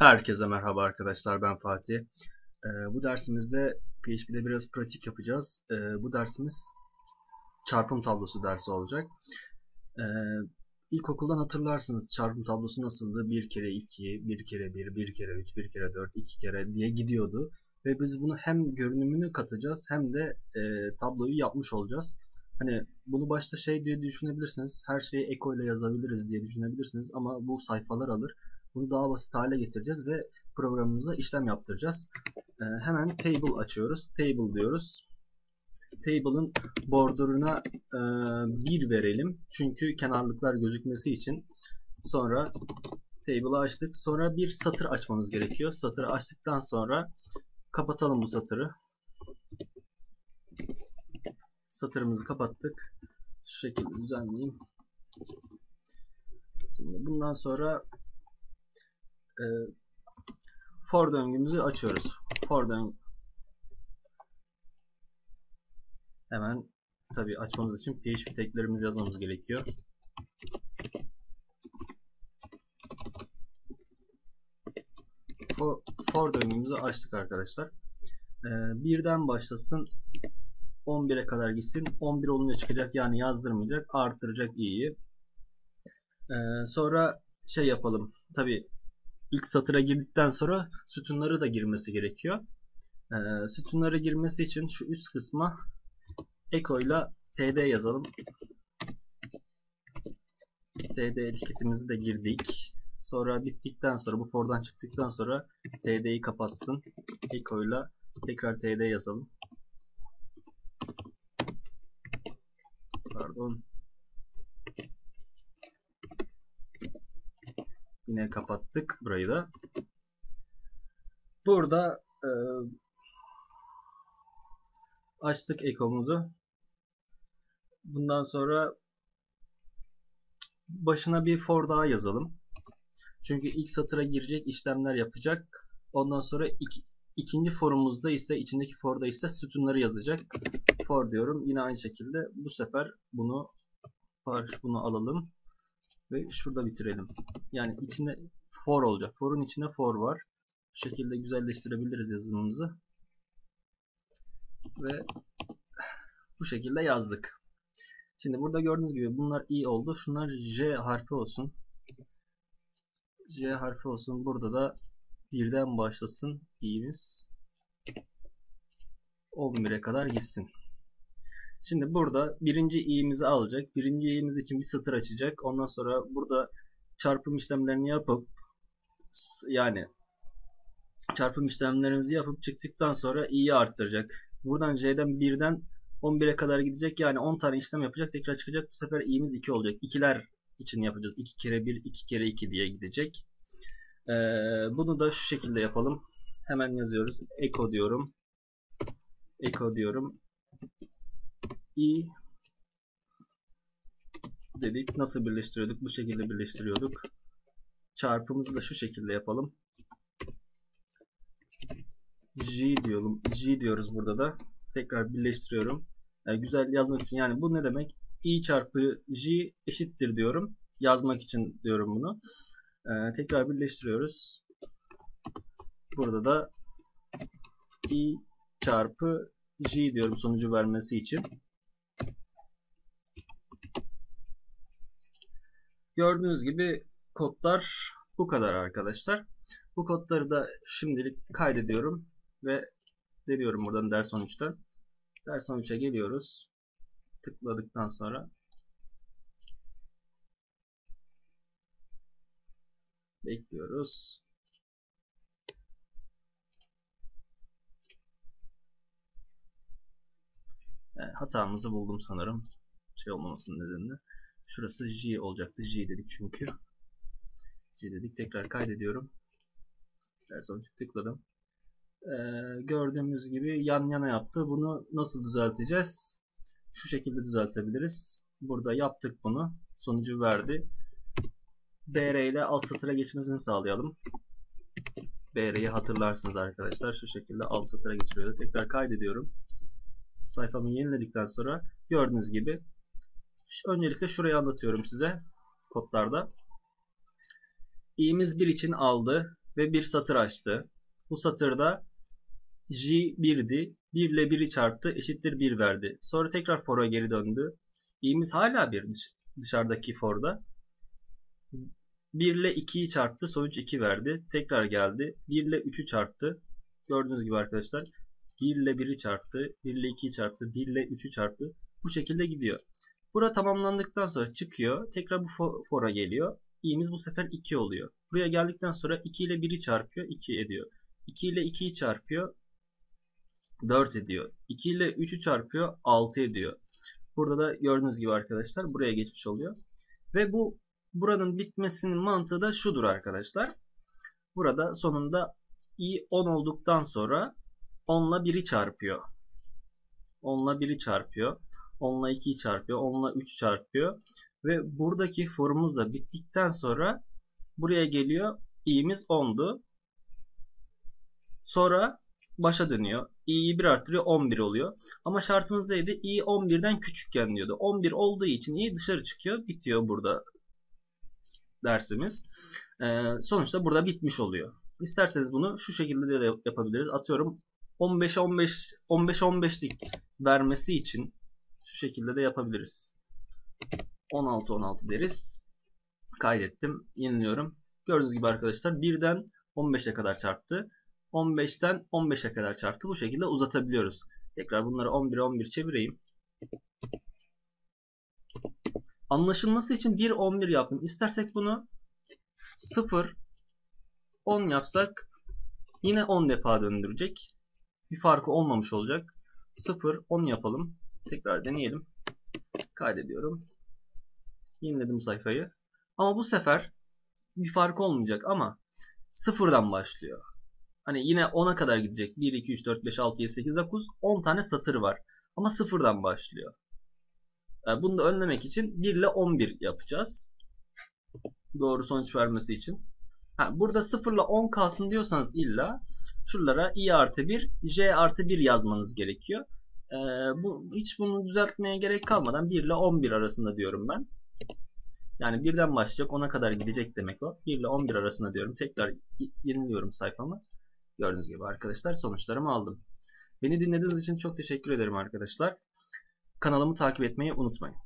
Herkese merhaba arkadaşlar ben Fatih. Ee, bu dersimizde PHP'de biraz pratik yapacağız. Ee, bu dersimiz çarpım tablosu dersi olacak. Ee, ilkokuldan hatırlarsınız çarpım tablosu nasıldı? 1 kere 2, 1 kere 1, 1 kere 3, 1 kere 4, 2 kere diye gidiyordu. Ve biz bunu hem görünümünü katacağız hem de e, tabloyu yapmış olacağız. Hani bunu başta şey diye düşünebilirsiniz. Her şeyi eko ile yazabiliriz diye düşünebilirsiniz ama bu sayfalar alır. Bunu daha basit hale getireceğiz ve programımıza işlem yaptıracağız. Ee, hemen table açıyoruz. Table diyoruz. Table'ın border'ına e, 1 verelim. Çünkü kenarlıklar gözükmesi için. Sonra table'ı açtık. Sonra bir satır açmamız gerekiyor. Satırı açtıktan sonra kapatalım bu satırı. Satırımızı kapattık. Şu şekilde düzenleyeyim. Şimdi bundan sonra e, for döngümüzü açıyoruz. For döngü hemen tabi açmamız için PHP teklerimizi yazmamız gerekiyor. For, for döngümüzü açtık arkadaşlar. E, birden başlasın 11'e kadar gitsin. 11 olunca çıkacak yani yazdırmayacak. Arttıracak i'yi. Ee, sonra şey yapalım. Tabi ilk satıra girdikten sonra sütunları da girmesi gerekiyor. Ee, sütunları girmesi için şu üst kısma echo ile td yazalım. td etiketimizi de girdik. Sonra bittikten sonra bu for'dan çıktıktan sonra td'yi kapatsın. echo ile tekrar td yazalım. Yine kapattık burayı da. Burada e, açtık ekomuzu. Bundan sonra başına bir for daha yazalım. Çünkü ilk satıra girecek işlemler yapacak. Ondan sonra iki, ikinci forumuzda ise içindeki forda ise sütunları yazacak. For diyorum. Yine aynı şekilde bu sefer bunu bunu alalım ve şurada bitirelim. Yani içinde for olacak. For'un içinde for var. Bu şekilde güzelleştirebiliriz yazımımızı. Ve bu şekilde yazdık. Şimdi burada gördüğünüz gibi bunlar i oldu. Şunlar j harfi olsun. J harfi olsun. Burada da birden başlasın i'miz. 11'e kadar gitsin. Şimdi burada birinci i'mizi alacak. Birinci i'miz için bir satır açacak. Ondan sonra burada çarpım işlemlerini yapıp yani çarpım işlemlerimizi yapıp çıktıktan sonra i'yi arttıracak. Buradan j'den 1'den 11'e kadar gidecek. Yani 10 tane işlem yapacak. Tekrar çıkacak. Bu sefer i'miz 2 olacak. İkiler için yapacağız. 2 kere 1, 2 kere 2 diye gidecek. Ee, bunu da şu şekilde yapalım. Hemen yazıyoruz. Echo diyorum. Echo diyorum i dedik. Nasıl birleştiriyorduk? Bu şekilde birleştiriyorduk. Çarpımızı da şu şekilde yapalım. J diyorum. J diyoruz burada da. Tekrar birleştiriyorum. Yani güzel yazmak için yani bu ne demek? i çarpı j eşittir diyorum. Yazmak için diyorum bunu. Ee, tekrar birleştiriyoruz. Burada da i çarpı j diyorum sonucu vermesi için. Gördüğünüz gibi kodlar bu kadar arkadaşlar. Bu kodları da şimdilik kaydediyorum ve veriyorum buradan ders 13'ten. Ders 13'e geliyoruz. Tıkladıktan sonra bekliyoruz. Hatamızı buldum sanırım. Şey olmamasının nedeniyle. Şurası J olacaktı. J dedik çünkü. J dedik. Tekrar kaydediyorum. Ders sonucu tıkladım. Ee, gördüğümüz gibi yan yana yaptı. Bunu nasıl düzelteceğiz? Şu şekilde düzeltebiliriz. Burada yaptık bunu. Sonucu verdi. BR ile alt satıra geçmesini sağlayalım. BR'yi hatırlarsınız arkadaşlar. Şu şekilde alt satıra geçiriyordu. Tekrar kaydediyorum. Sayfamı yeniledikten sonra gördüğünüz gibi Öncelikle şurayı anlatıyorum size kodlarda. i'miz 1 için aldı ve bir satır açtı. Bu satırda j 1'di. 1 ile 1'i çarptı eşittir 1 verdi. Sonra tekrar for'a geri döndü. i'miz hala bir dış dışarıdaki for'da. 1 ile 2'yi çarptı. Sonuç 2 verdi. Tekrar geldi. 1 ile 3'ü çarptı. Gördüğünüz gibi arkadaşlar 1 ile 1'i çarptı. 1 ile 2'yi çarptı. 1 ile 3'ü çarptı. Bu şekilde gidiyor. Bura tamamlandıktan sonra çıkıyor. Tekrar bu for'a geliyor. i'miz bu sefer 2 oluyor. Buraya geldikten sonra 2 ile 1'i çarpıyor. 2 ediyor. 2 ile 2'yi çarpıyor. 4 ediyor. 2 ile 3'ü çarpıyor. 6 ediyor. Burada da gördüğünüz gibi arkadaşlar buraya geçmiş oluyor. Ve bu buranın bitmesinin mantığı da şudur arkadaşlar. Burada sonunda i 10 olduktan sonra 10 ile 1'i çarpıyor. 10 ile 1'i çarpıyor. 10 ile 2'yi çarpıyor. 10 ile 3 çarpıyor. Ve buradaki forumuz da bittikten sonra buraya geliyor. i'miz 10'du. Sonra başa dönüyor. i'yi 1 arttırıyor 11 oluyor. Ama şartımız neydi? i 11'den küçükken diyordu. 11 olduğu için i dışarı çıkıyor. Bitiyor burada dersimiz. Ee, sonuçta burada bitmiş oluyor. İsterseniz bunu şu şekilde de yapabiliriz. Atıyorum 15 15 15 15'lik vermesi için şu şekilde de yapabiliriz. 16 16 deriz. Kaydettim. Yeniliyorum. Gördüğünüz gibi arkadaşlar 1'den 15'e kadar çarptı. 15'ten 15'e kadar çarptı. Bu şekilde uzatabiliyoruz. Tekrar bunları 11 11 çevireyim. Anlaşılması için 1 11 yaptım. İstersek bunu 0 10 yapsak yine 10 defa döndürecek. Bir farkı olmamış olacak. 0 10 yapalım. Tekrar deneyelim. Kaydediyorum. Yeniledim sayfayı. Ama bu sefer bir fark olmayacak ama sıfırdan başlıyor. Hani yine 10'a kadar gidecek. 1, 2, 3, 4, 5, 6, 7, 8, 9, 10 tane satır var. Ama sıfırdan başlıyor. Yani bunu da önlemek için 1 ile 11 yapacağız. Doğru sonuç vermesi için. Ha, burada 0 ile 10 kalsın diyorsanız illa şuralara i artı 1, j artı 1 yazmanız gerekiyor. Ee, bu Hiç bunu düzeltmeye gerek kalmadan 1 ile 11 arasında diyorum ben. Yani birden başlayacak 10'a kadar gidecek demek o. 1 ile 11 arasında diyorum. Tekrar yeniliyorum sayfamı. Gördüğünüz gibi arkadaşlar sonuçlarımı aldım. Beni dinlediğiniz için çok teşekkür ederim arkadaşlar. Kanalımı takip etmeyi unutmayın.